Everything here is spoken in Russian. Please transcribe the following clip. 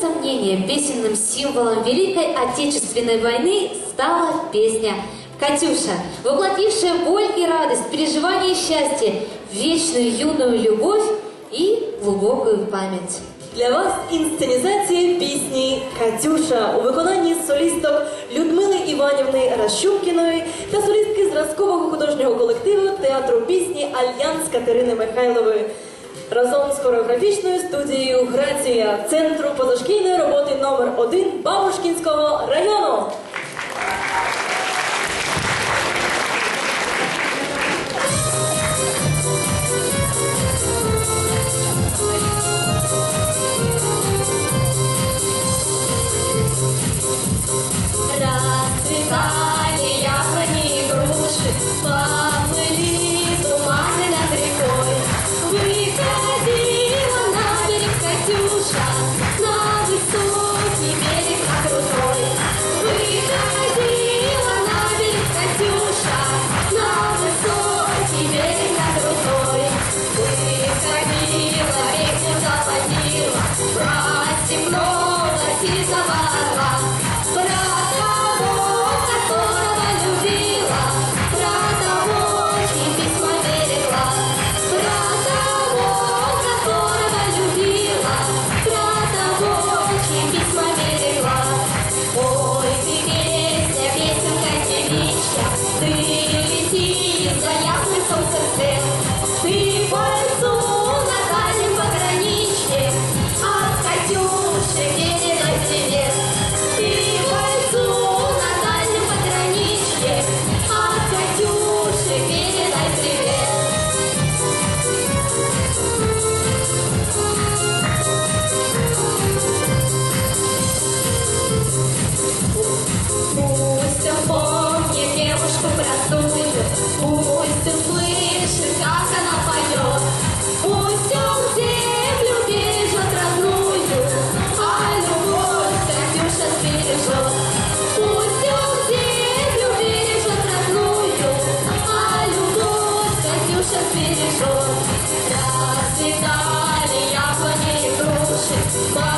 сомнения, песенным символом Великой Отечественной войны стала песня «Катюша», воплотившая боль и радость, переживание счастья, вечную юную любовь и глубокую память. Для вас інсценізація пісні Катюша у виконанні солісток Людмили Іванівни Ращумкіної та солістки зразкового художнього колективу театру пісні Альянс Катерини Михайлової. Разом з хореографічною студією Грація Центру позашкільної роботи номер 1 Бабушкінського району. Катюша на высокий берег на крутой. Выходила на берег Катюша на высокий берег на крутой. Выходила и куда водила, брать темного сизого. России за ясную Солнце светит желтый, Расцветали яблони и груши,